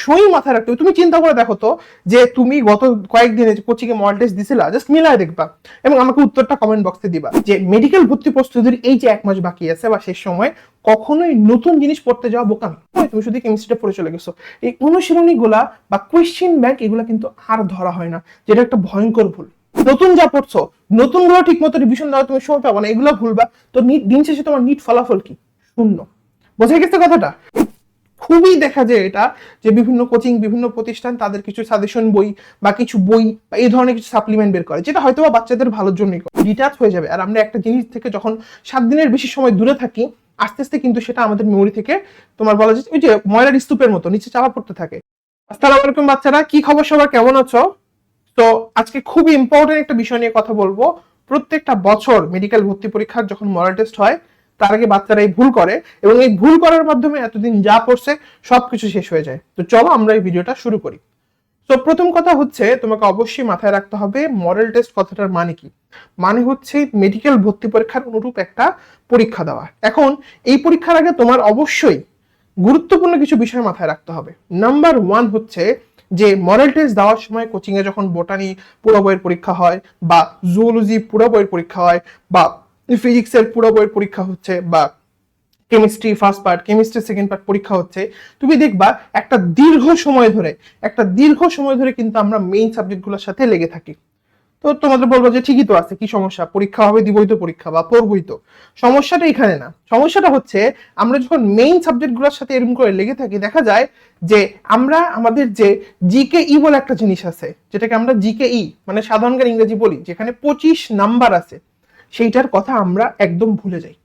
অবশ্যই মাথায় রাখতে হবে। তুমি চিন্তা করে দেখো তো যে তুমি গত কয়েকদিনে কোচিং এ মডেল টেস্ট দিছিলা জাস্ট মিলায় দেখবা এবং আমাকে উত্তরটা কমেন্ট বক্সে দিবা যে মেডিকেল ভর্তি প্রস্তুতির এই যে এক মাস বাকি আছে বা শেষ সময়, কখনোই নতুন জিনিস পড়তে যাওয়া বোকামি তুমি শুধু কেমিস্ট্রিটা পড়ে চলে গেছো। এই অনুশীলনী গুলা বা কোয়েশ্চেন ব্যাংক এগুলা কিন্তু আর ধরা হয় না, যেটা একটা ভয়ঙ্কর ভুল। নতুন যা পড়ছো নতুনগুলো ঠিক মতো রিভিশন দেওয়া তুমি সময় পাবো না, এগুলো ভুলবা। তো দিন শেষে তোমার নিট ফলাফল কি? শূন্য। বোঝা গেছে কথাটা? খুবই দেখা যায় এটা, যে বিভিন্ন কোচিং বিভিন্ন প্রতিষ্ঠান তাদের কিছু সাজেশন বই বা কিছু বই বা এই ধরনের কিছু সাপ্লিমেন্ট বের করে, যেটা হয়তো বা বাচ্চাদের ভালোর জন্যই ডিটাচ হয়ে যাবে। আর আমরা একটা জিনিস থেকে যখন সাত দিনের বেশি সময় দূরে থাকি, আস্তে আস্তে কিন্তু সেটা আমাদের মেমোরি থেকে তোমার বলা যায়, ওই যে ময়লার স্তূপের মতো নিচে চাপা পড়তে থাকে। আসসালামু আলাইকুম বাচ্চারা, কি খবর সবার? কেমন আছো? তো আজকে খুবই ইম্পর্টেন্ট একটা বিষয় নিয়ে কথা বলব। প্রত্যেকটা বছর মেডিকেল ভর্তি পরীক্ষার যখন মরাল টেস্ট হয় তার আগে বাচ্চারা এই ভুল করে এবং এই ভুল করার মাধ্যমে এতদিন যা পড়ছে সবকিছু শেষ হয়ে যায়। তো চলো আমরা এই ভিডিওটা শুরু করি। তো প্রথম কথা হচ্ছে, তোমাকে অবশ্যই মাথায় রাখতে হবে মডেল টেস্ট কথাটার মানে কি? মানে হচ্ছে মেডিকেল ভর্তি পরীক্ষার অনুরূপ একটা পরীক্ষা দেওয়া। এখন এই পরীক্ষার আগে তোমার অবশ্যই গুরুত্বপূর্ণ কিছু বিষয় মাথায় রাখতে হবে। নাম্বার ওয়ান হচ্ছে যে মডেল টেস্ট দেওয়ার সময় কোচিংয়ে যখন বোটানি পুরো বইয়ের পরীক্ষা হয় বা জুওলজি পুরো বইয়ের পরীক্ষা হয় বা ফিজিক্সের পুরো বইয়ের পরীক্ষা হচ্ছে বা chemistry first part chemistry second part পরীক্ষা হচ্ছে, তুমি দেখবা একটা দীর্ঘ সময় ধরে, একটা দীর্ঘ সময় ধরে কিন্তু আমরা মেইন সাবজেক্টগুলোর সাথে লেগে থাকি। তো তোমাদের বলব যে ঠিকই তো আছে, কি সমস্যা? পরীক্ষা হবে, দিবই তো পরীক্ষা বা পড়বই তো। সমস্যাটা এখানে না। সমস্যাটা হচ্ছে আমরা যখন মেইন সাবজেক্টগুলোর সাথে এরকম করে লেগে থাকি, দেখা যায় যে আমরা, আমাদের যে জিকে ই বলে একটা জিনিস আছে, যেটাকে আমরা জিকে ই মানে সাধারণ জ্ঞান ইংরেজি বলি, যেখানে পঁচিশ নাম্বার আছে। সেইটার কথা আমরা একদম ভুলে যাই।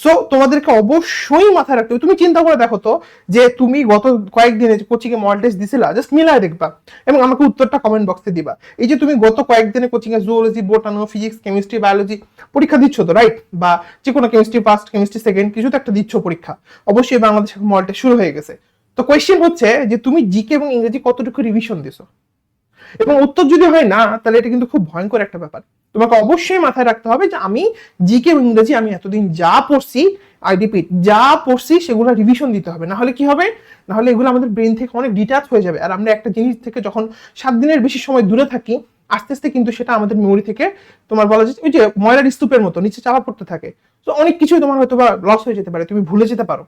সো তোমাদেরকে অবশ্যই মাথায় রাখতে হবে। তুমি চিন্তা করে দেখো তো যে তুমি গত কয়েকদিনে কোচিং এ মডেল টেস্ট দিছিলা জাস্ট মিলায় দেখবা এবং আমাকে উত্তরটা কমেন্ট বক্সে দিবা। এই যে তুমি গত কয়েকদিনে কোচিং এ zoology botany physics chemistry biology পরীক্ষা দিচ্ছ তো রাইট বা যে কোনো কেমিস্ট্রি ফার্স্ট কেমিস্ট্রি সেকেন্ড কিছু তো একটা দিচ্ছ পরীক্ষা। অবশ্যই বাংলাদেশে মডেল টেস্ট শুরু হয়ে গেছে। তো কোয়েশ্চেন হচ্ছে যে তুমি জিকে এবং ইংরেজি কতটুকু রিভিশন দিছো? এবং উত্তর যদি হয় না, তাহলে এটা কিন্তু খুব ভয়ঙ্কর একটা ব্যাপার। তোমাকে অবশ্যই মাথায় রাখতে হবে যে আমি জিকে ইংরেজি আমি এতদিন যা পড়ছি আই যা পড়ছি সেগুলো রিভিশন দিতে হবে। না হলে কি হবে? না হলে এগুলো আমাদের ব্রেন থেকে অনেক ডিটাচ হয়ে যাবে। আর আমরা একটা জিনিস থেকে যখন সাত দিনের বেশি সময় দূরে থাকি, আস্তে আস্তে কিন্তু সেটা আমাদের মেমোরি থেকে তোমার বলা যায় ওই যে ময়লার স্তূপের মতো, নিচে চাপা পড়তে থাকে। তো অনেক কিছুই তোমার হয়তো বা লস হয়ে যেতে পারে। তুমি ভুলে যেতে পারো।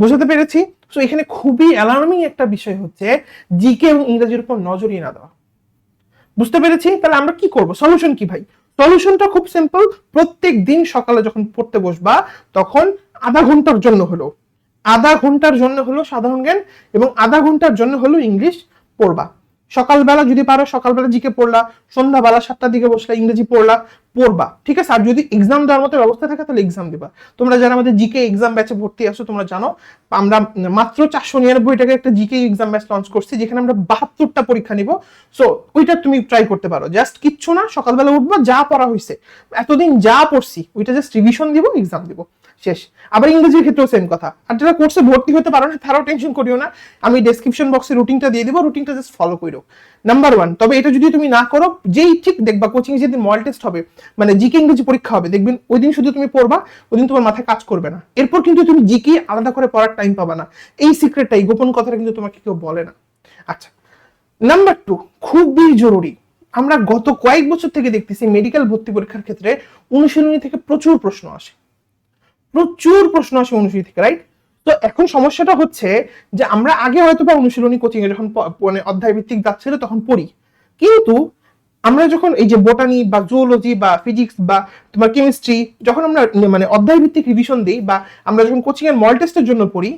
বুঝতে পেরেছি? তো এখানে খুবই অ্যালার্মিং একটা বিষয় হচ্ছে জিকে এবং ইংরেজির উপর নজরই না দেওয়া। বুঝতে পেরেছি? তাহলে আমরা কি করব? সলিউশন কি ভাই? সলিউশনটা খুব সিম্পল প্রত্যেক দিন সকালে যখন পড়তে বসবা, তখন আধা ঘণ্টার জন্য হলো আধা ঘণ্টার জন্য হলো সাধারণ জ্ঞান এবং আধা ঘণ্টার জন্য হলো ইংলিশ পড়বা। সকালবেলা যদি পারো, সকালবেলা জিকে পড়লা, সন্ধ্যাবেলা সাতটার দিকে বসলে, ইংরেজি পড়লা, পড়বা, ঠিক আছে? আর যদি এক্সাম দেওয়ার মতো ব্যবস্থা থাকে, তাহলে এক্সাম দিবা। তোমরা যারা আমাদের জিকে এক্সাম ব্যাচে ভর্তি আসো তোমরা জানো, আমরা মাত্র চারশো নিরানব্বই টাকা একটা জিকে এক্সাম ব্যাচ লঞ্চ করছি, যেখানে আমরা বাহাত্তরটা পরীক্ষা নিব। সো ওইটা তুমি ট্রাই করতে পারো। জাস্ট কিচ্ছু না, সকালবেলা উঠবো, যা পড়া হয়েছে এতদিন যা পড়ছি, ওইটা জাস্ট রিভিশন দিব এক্সাম দিব। শেষ। আবার ইংরেজির ক্ষেত্রেও সেম কথা। আর যারা কোর্সে ভর্তি হতে পারো না, তারাও টেনশন করিও না। আমি ডেসক্রিপশন বক্সে রুটিনটা দিয়ে দিব রুটিনটা জাস্ট ফলো করো নাম্বার ওয়ান তবে এটা যদি তুমি না করো, যেই ঠিক দেখবা কোচিং যেদিন মডেল টেস্ট হবে মানে জিকে ইংরেজি পরীক্ষা হবে, দেখবেন ওই দিন শুধু তুমি পড়বা, ওই দিন তোমার মাথায় কাজ করবে না। এরপর কিন্তু তুমি জিকে আলাদা করে পড়ার টাইম পাবা না। এই সিক্রেটটা এই গোপন কথাটা কিন্তু তোমাকে কেউ বলে না। আচ্ছা নাম্বার টু খুবই জরুরি। আমরা গত কয়েক বছর থেকে দেখতেছি মেডিকেল ভর্তি পরীক্ষার ক্ষেত্রে অনুশীলনী থেকে প্রচুর প্রশ্ন আসে। প্রচুর প্রশ্ন আসে অনুশীলনী থেকে রাইট তো এখন সমস্যাটা হচ্ছে যে আমরা আগে হয়তো বা অনুশীলনী কোচিং এ যখন মানে অধ্যায় ভিত্তিক যাচ্ছিল তখন পড়ি। কিন্তু আমরা যখন এই যে বোটানি বা জুওলজি বা ফিজিক্স বা তোমার কেমিস্ট্রি যখন আমরা মানে অধ্যায় ভিত্তিক রিভিশন দিই বা আমরা যখন কোচিং এর মল টেস্টের জন্য পড়ি,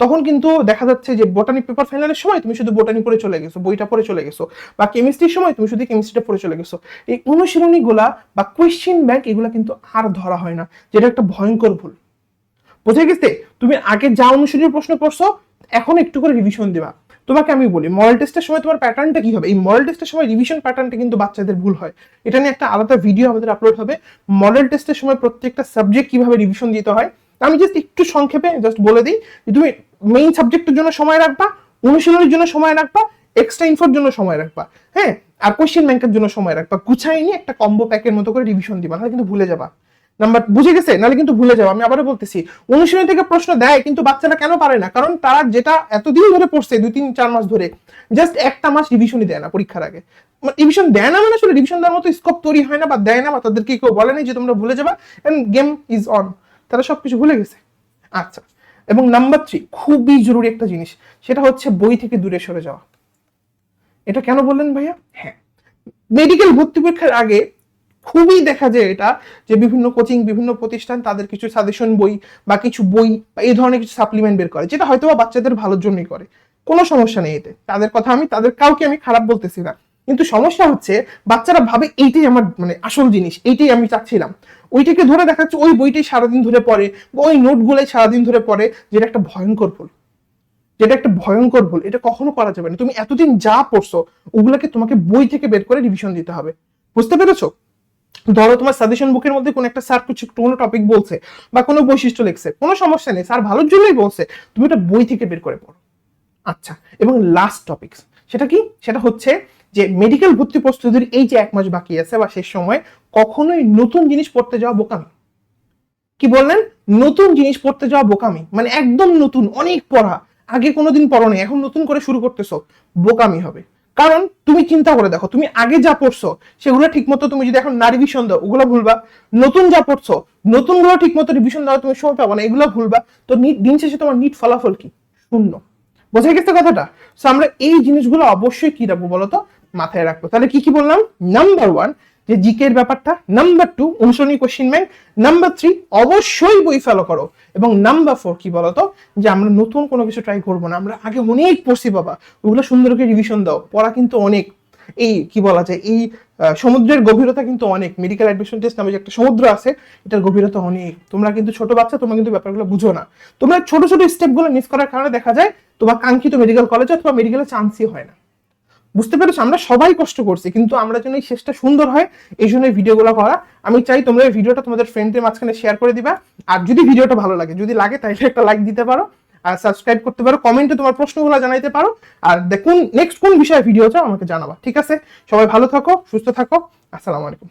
তখন কিন্তু দেখা যাচ্ছে যে বোটানি পেপার ফাইনালের সময় তুমি শুধু বোটানি পড়ে চলে গেছো, বইটা পড়ে চলে গেছো বা কেমিস্ট্রির সময় তুমি শুধু কেমিস্ট্রিটা পড়ে চলে গেছো। এই অনুশীলনীগুলা বা কোয়েশ্চেন ব্যাংক এগুলা কিন্তু আর ধরা হয় না, যেটা একটা ভয়ঙ্কর ভুল। বোঝা গেছে? তুমি আগে যা অনুশীলনের প্রশ্ন করছ, এখন একটু করে রিভিশন দিবা। তোমাকে আমি বলি মডেল টেস্টের সময় তোমার প্যাটার্নটা কি হবে? এই মডেল টেস্টের সময় রিভিশন প্যাটার্নটা কিন্তু বাচ্চাদের ভুল হয়। এটা নিয়ে একটা আলাদা ভিডিও আমাদের আপলোড হবে। মডেল টেস্টের সময় প্রত্যেকটা সাবজেক্ট কীভাবে রিভিশন দিতে হয় আমি জাস্ট একটু সংক্ষেপে জাস্ট বলে দিই যে তুমি মেইন সাবজেক্টের জন্য সময় রাখবা, অনুশীলনের জন্য সময় রাখবা এক্সট্রা ইনফোর জন্য সময় রাখবা। হ্যাঁ? আর কোয়েশ্চেন ব্যাংকের জন্য সময় রাখবা। গুছাই নিয়ে একটা কম্বো প্যাকের মতো করে রিভিশন দিবা, নাহলে কিন্তু ভুলে যাবা। নাম্বার বুঝে গেছে? নাহলে কিন্তু ভুলে যাব আমি আবারও বলতেছি, অনুশীলনী থেকে প্রশ্ন দেয়, কিন্তু বাচ্চারা কেন পারে না? কারণ তারা যেটা এতদিন ধরে পড়ছে, দুই তিন চার মাস ধরে জাস্ট একটা মাস রিভিশনই দেয় না পরীক্ষার আগে। রিভিশন দেয় না মানে আসলে রিভিশন দেওয়ার মতো স্কোপ তৈরি হয় না বা দেয় না বা তাদেরকে কেউ বলে যে তোমরা ভুলে যাবা এন্ড গেম ইজ অন তারা সবকিছু ভুলে গেছে। আচ্ছা। এবং নাম্বার থ্রি খুবই জরুরি একটা জিনিস, সেটা হচ্ছে বই থেকে দূরে সরে যাওয়া। এটা কেন বললেন ভাইয়া? হ্যাঁ। মেডিকেল ভর্তি পরীক্ষার আগে খুবই দেখা যায় এটা, যে বিভিন্ন কোচিং বিভিন্ন প্রতিষ্ঠান তাদের কিছু সাজেশন বই বা কিছু বই বা এই ধরনের কিছু সাপ্লিমেন্ট বের করে, যেটা হয়তো বাচ্চাদের ভালোর জন্যই করে। কোনো সমস্যা নেই এতে। তাদের কথা আমি, তাদের কাউকে আমি খারাপ বলতেছি না। কিন্তু সমস্যা হচ্ছে, বাচ্চারা ভাবে এইটাই আমার মানে আসল জিনিস, এইটাই আমি চাচ্ছিলাম। ওইটাকে ধরে দেখা যাচ্ছে ওই বইটাই সারাদিন ধরে পড়ে, বা ওই নোটগুলোই সারাদিন ধরে পড়ে, যেটা একটা ভয়ঙ্কর ভুল। যেটা একটা ভয়ঙ্কর ভুল। এটা কখনো করা যাবে না। তুমি এতদিন যা পড়ছো, ওগুলোকে তোমাকে বই থেকে বের করে রিভিশন দিতে হবে। বুঝতে পেরেছ? ধরো তোমার সাজেশন বুকের মধ্যে কোনো একটা স্যার কিছু কোনো টপিক বলছে বা কোনো বৈশিষ্ট্য লিখছে, কোনো সমস্যা নেই স্যার ভালোর জন্যই বলছে, তুমি ওটা বই থেকে বের করে পড়ো। আচ্ছা এবং লাস্ট টপিকস সেটা কি? সেটা হচ্ছে যে মেডিকেল ভর্তি প্রস্তুতির এই যে এক মাস বাকি আছে বা শেষ সময়, কখনোই নতুন জিনিস পড়তে যাওয়া বোকামি। কি বললেন? নতুন জিনিস পড়তে যাওয়া বোকামি মানে একদম নতুন, অনেক পড়া, আগে কোনোদিন পড়ো নেই, এখন নতুন করে শুরু করতেছো, বোকামি হবে। কারণ তুমি চিন্তা করে দেখো, তুমি আগে যা পড়ছো, সেগুলো ঠিক মতো তুমি যদি এখন না রিভিশন দাও, ওগুলো ভুলবা। নতুন যা পড়ছো নতুনগুলো ঠিক মতো রিভিশন দাও, তুমি সময় পাবো না, এগুলো ভুলবা। তো নিট দিন শেষে তোমার নিট ফলাফল কি? শূন্য। বোঝা গেছে কথাটা? সো আমরা এই জিনিসগুলো অবশ্যই কি রাখব বলতো? মাথায় রাখব। তাহলে কি কি বললাম? নাম্বার ওয়ান যে জিকে এর ব্যাপারটা নাম্বার টু অনুসরণী কোশ্চিন ব্যাংক নাম্বার থ্রি অবশ্যই বই ফলো করো। এবং নাম্বার ফোর কি বলতো? যে আমরা নতুন কোনো কিছু ট্রাই করব না, আমরা আগে অনেক পড়ছি বাবা ওগুলো সুন্দর করে রিভিশন দাও, পড়া কিন্তু অনেক। এই কি বলা যায়, এই সমুদ্রের গভীরতা কিন্তু অনেক। মেডিকেল অ্যাডমিশন টেস্ট নামে যে একটা সমুদ্র আছে, এটার গভীরতা অনেক। তোমরা কিন্তু ছোট বাচ্চা, তোমরা কিন্তু ব্যাপারগুলো বুঝো না। তোমরা ছোট ছোট স্টেপগুলো মিস করার কারণে দেখা যায়, তোমার কাঙ্ক্ষিত মেডিকেল কলেজ অথবা মেডিকেলের চান্সই হয় না। বুঝতে পেরেছ? আমরা সবাই কষ্ট করছি, কিন্তু আমরা যেন এই শেষটা সুন্দর হয়, এই জন্য ভিডিও ভিডিওগুলো করা। আমি চাই তোমরা ভিডিওটা তোমাদের ফ্রেন্ডদের মাঝখানে শেয়ার করে দিবা। আর যদি ভিডিওটা ভালো লাগে, যদি লাগে তাহলে একটা লাইক দিতে পারো, আর সাবস্ক্রাইব করতে পারো কমেন্টে তোমার প্রশ্নগুলো জানাইতে পারো, আর দেখুন নেক্সট কোন বিষয়ে ভিডিও চাও আমাকে জানাবা, ঠিক আছে? সবাই ভালো থাকো, সুস্থ থাকো, আসসালামু আলাইকুম।